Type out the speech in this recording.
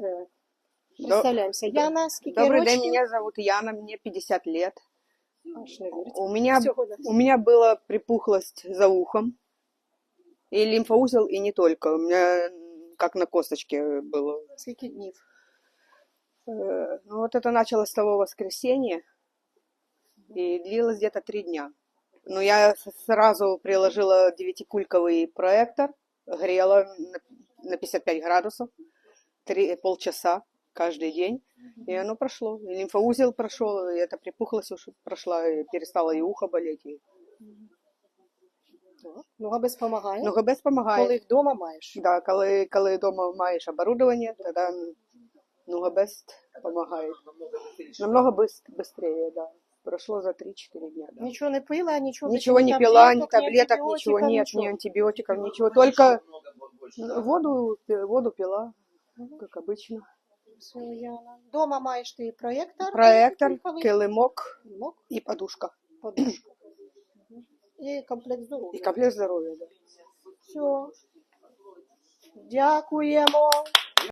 Е, До- Представляємося. Яна, скільки Добрый років? день, меня зовут Яна, мне 50 лет. Аж не віриться. У меня, Всього на у меня была припухлость за ухом. И лимфоузел, и не только. У меня м, как на косточке было. Скільки днів? Э, Ну вот это началось с того воскресенья. И длилось где-то три дня. Но я с- сразу приложила девятикульковый проектор, грела на- на 55 градусов, три, полчаса каждый день. И оно прошло. И лимфоузел прошел, и эта припухлость уж прошла, и перестала и ухо болеть. И... Ну, без допомагає. Ну, ГБС помогает. Коли вдома маєш. Да, коли, коли дома маєш оборудование, тогда ну, ГБС помогает. Намного быс- быстрее, да. Прошло за 3-4 дня. Да. Нічого не пила, нічого Ничего не пила, ни таблеток, ничего нет, ни антибиотиков, ничего. Только воду, пи- воду пила, как обычно. Дома маєш ти проєктор. Проектор, килимок килимок мок, и подушка. подушка. І комплект И здоров'я. комплект здоровья, да. Все. Дякуємо.